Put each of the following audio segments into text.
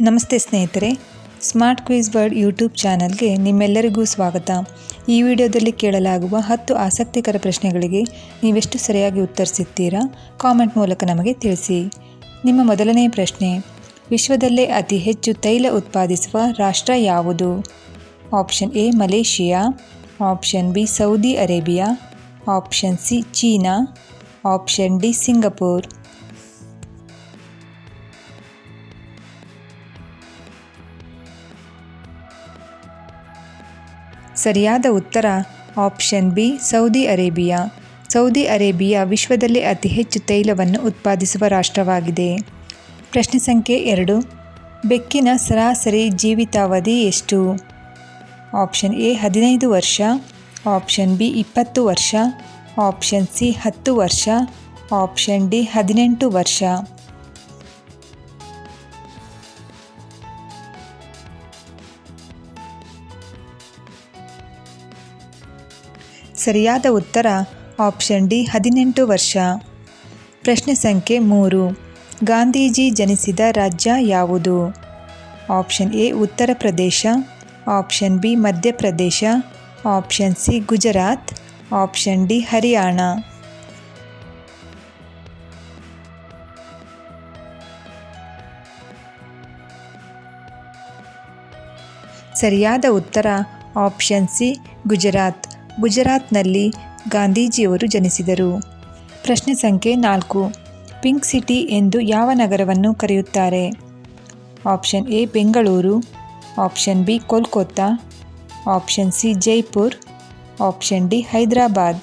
ನಮಸ್ತೆ ಸ್ನೇಹಿತರೆ smart quiz word YouTube ಚಾನಲ್ಗೆ ನಿಮ್ಮೆಲ್ಲರಿಗೂ ಸ್ವಾಗತ. ಈ ವಿಡಿಯೋದಲ್ಲಿ ಕೇಳಲಾಗುವ ಹತ್ತು ಆಸಕ್ತಿಕರ ಪ್ರಶ್ನೆಗಳಿಗೆ ನೀವೆಷ್ಟು ಸರಿಯಾಗಿ ಉತ್ತರಿಸುತ್ತೀರಾ ಕಾಮೆಂಟ್ ಮೂಲಕ ನಮಗೆ ತಿಳಿಸಿ. ನಿಮ್ಮ ಮೊದಲನೇ ಪ್ರಶ್ನೆ, ವಿಶ್ವದಲ್ಲೇ ಅತಿ ಹೆಚ್ಚು ತೈಲ ಉತ್ಪಾದಿಸುವ ರಾಷ್ಟ್ರ ಯಾವುದು? Option A, Malaysia. Option B, Saudi Arabia. Option C, China. Option D, Singapore. ಸರಿಯಾದ ಉತ್ತರ option B, Saudi Arabia. Saudi Arabia ವಿಶ್ವದಲ್ಲೇ ಅತಿ ಹೆಚ್ಚು ತೈಲವನ್ನು ಉತ್ಪಾದಿಸುವ ರಾಷ್ಟ್ರವಾಗಿದೆ. ಪ್ರಶ್ನೆ ಸಂಖ್ಯೆ ಎರಡು, ಬೆಕ್ಕಿನ ಸರಾಸರಿ ಜೀವಿತಾವಧಿ ಎಷ್ಟು? ಆಪ್ಷನ್ ಎ, ಹದಿನೈದು ವರ್ಷ. ಆಪ್ಷನ್ ಬಿ, ಇಪ್ಪತ್ತು ವರ್ಷ. ಆಪ್ಷನ್ ಸಿ, ಹತ್ತು ವರ್ಷ. ಆಪ್ಷನ್ ಡಿ, ಹದಿನೆಂಟು ವರ್ಷ. ಸರಿಯಾದ ಉತ್ತರ ಆಪ್ಷನ್ ಡಿ, ಹದಿನೆಂಟು ವರ್ಷ. ಪ್ರಶ್ನೆ ಸಂಖ್ಯೆ ಮೂರು, ಗಾಂಧೀಜಿ ಜನಿಸಿದ ರಾಜ್ಯ ಯಾವುದು? Option A, Uttar Pradesh. Option B Madhya Pradesh option C, Gujarat. Option D, Haryana. ಸರಿಯಾದ ಉತ್ತರ ಆಪ್ಷನ್ ಸಿ, ಗುಜರಾತ್. ಗುಜರಾತ್ನಲ್ಲಿ ಗಾಂಧೀಜಿಯವರು ಜನಿಸಿದರು. ಪ್ರಶ್ನೆ ಸಂಖ್ಯೆ ನಾಲ್ಕು. ಪಿಂಕ್ ಸಿಟಿ ಎಂದು ಯಾವ ನಗರವನ್ನು ಕರೆಯುತ್ತಾರೆ? Option A, Bengaluru. Option B, Kolkata. Option C, Jaipur. Option D, Hyderabad.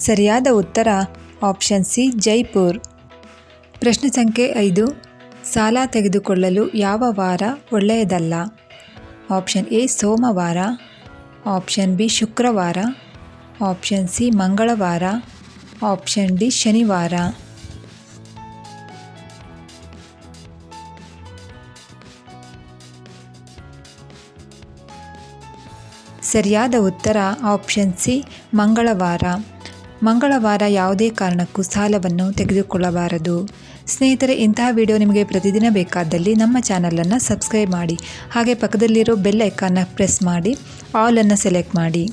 ಸರಿಯಾದ ಉತ್ತರ ಆಪ್ಷನ್ ಸಿ, ಜೈಪುರ್. ಪ್ರಶ್ನೆ ಸಂಖ್ಯೆ ಐದು. ಸಾಲ ತೆಗೆದುಕೊಳ್ಳಲು ಯಾವ ವಾರ ಒಳ್ಳೆಯದಲ್ಲ? ಆಪ್ಷನ್ ಎ, ಸೋಮವಾರ. ಆಪ್ಷನ್ ಬಿ, ಶುಕ್ರವಾರ. ಆಪ್ಷನ್ ಸಿ, ಮಂಗಳವಾರ. ಆಪ್ಷನ್ ಡಿ, ಶನಿವಾರ. ಸರಿಯಾದ ಉತ್ತರ ಆಪ್ಷನ್ ಸಿ, ಮಂಗಳವಾರ. ಮಂಗಳವಾರ ಯಾವುದೇ ಕಾರಣಕ್ಕೂ ಸಾಲವನ್ನು ತೆಗೆದುಕೊಳ್ಳಬಾರದು. ಸ್ನೇಹಿತರೆ, ಇಂತಹ ವಿಡಿಯೋ ನಿಮಗೆ ಪ್ರತಿದಿನ ಬೇಕಾದಲ್ಲಿ ನಮ್ಮ ಚಾನಲನ್ನು ಸಬ್ಸ್ಕ್ರೈಬ್ ಮಾಡಿ, ಹಾಗೆ ಪಕ್ಕದಲ್ಲಿರೋ ಬೆಲ್ ಐಕಾನ್ನ ಪ್ರೆಸ್ ಮಾಡಿ ಆಲನ್ನು ಸೆಲೆಕ್ಟ್ ಮಾಡಿ.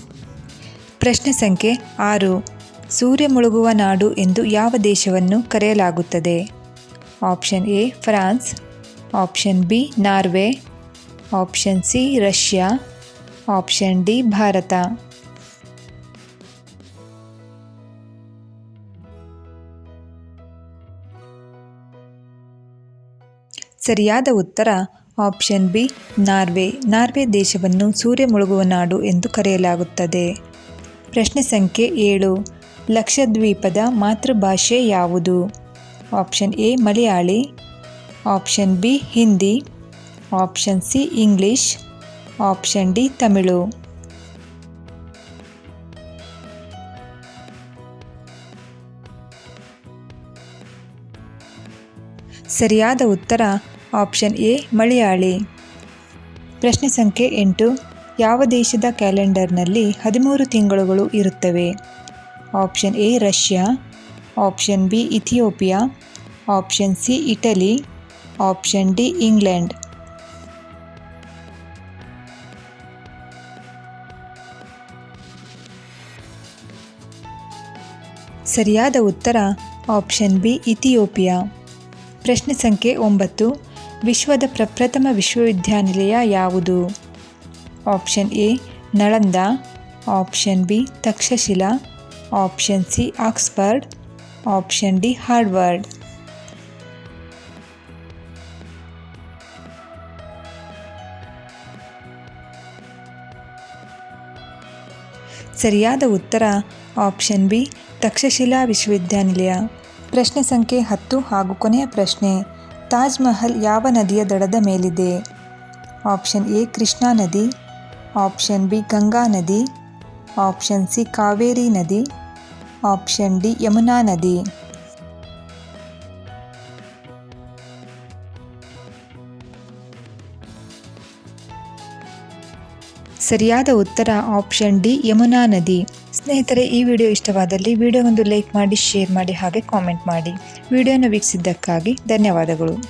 ಪ್ರಶ್ನೆ ಸಂಖ್ಯೆ ಆರು. ಸೂರ್ಯ ಮುಳುಗುವ ನಾಡು ಎಂದು ಯಾವ ದೇಶವನ್ನು ಕರೆಯಲಾಗುತ್ತದೆ? Option A, France. Option B, Norway. Option C, Russia. Option D, Bharat. ಸರಿಯಾದ ಉತ್ತರ ಆಪ್ಷನ್ ಬಿ, ನಾರ್ವೆ. ನಾರ್ವೆ ದೇಶವನ್ನು ಸೂರ್ಯ ಮುಳುಗುವ ನಾಡು ಎಂದು ಕರೆಯಲಾಗುತ್ತದೆ. ಪ್ರಶ್ನೆ ಸಂಖ್ಯೆ ಏಳು. ಲಕ್ಷದ್ವೀಪದ ಮಾತೃಭಾಷೆ ಯಾವುದು? Option A, Malayali. Option B, Hindi. Option C, English. Option D, Tamil. ಸರಿಯಾದ ಉತ್ತರ ಆಪ್ಷನ್ ಎ, ಮಲಯಾಳಿ. ಪ್ರಶ್ನೆ ಸಂಖ್ಯೆ ಎಂಟು, ಯಾವ ದೇಶದ ಕ್ಯಾಲೆಂಡರ್ನಲ್ಲಿ ಹದಿಮೂರು ತಿಂಗಳುಗಳು ಇರುತ್ತವೆ? Option A, Russia. Option B, Ethiopia. Option C, Italy. Option D, England. ಸರಿಯಾದ ಉತ್ತರ, ಆಪ್ಷನ್ ಬಿ, ಇಥಿಯೋಪಿಯಾ. ಪ್ರಶ್ನೆ ಸಂಖ್ಯೆ ಒಂಬತ್ತು ವಿಶ್ವದ ಪ್ರಪ್ರಥಮ ವಿಶ್ವವಿದ್ಯಾನಿಲಯ ಯಾವುದು? Option A, Nalanda. Option B, Takshashila. Option C, Oxford. Option D Harvard ಸರಿಯಾದ ಉತ್ತರ, ಆಪ್ಷನ್ ಬಿ, ತಕ್ಷಶಿಲಾ ವಿಶ್ವವಿದ್ಯಾನಿಲಯ. ಪ್ರಶ್ನೆ ಸಂಖ್ಯೆ ಹತ್ತು ಹಾಗೂ ಕೊನೆಯ ಪ್ರಶ್ನೆ. ತಾಜ್ ಮಹಲ್ ಯಾವ ನದಿಯ ದಡದ ಮೇಲಿದೆ? ಆಪ್ಷನ್ ಎ, ಕೃಷ್ಣಾ ನದಿ. ಆಪ್ಷನ್ ಬಿ, ಗಂಗಾ ನದಿ. ಆಪ್ಷನ್ ಸಿ, ಕಾವೇರಿ ನದಿ. ಆಪ್ಷನ್ ಡಿ, ಯಮುನಾ ನದಿ. ಸರಿಯಾದ ಉತ್ತರ ಆಪ್ಷನ್ ಡಿ, ಯಮುನಾ ನದಿ. ಸ್ನೇಹಿತರೆ, ಈ ವಿಡಿಯೋ ಇಷ್ಟವಾದಲ್ಲಿ ವಿಡಿಯೋ ಒಂದು ಲೈಕ್ ಮಾಡಿ, ಶೇರ್ ಮಾಡಿ ಹಾಗೆ ಕಾಮೆಂಟ್ ಮಾಡಿ. ವಿಡಿಯೋನ ವೀಕ್ಷಿಸಿದ್ದಕ್ಕಾಗಿ ಧನ್ಯವಾದಗಳು.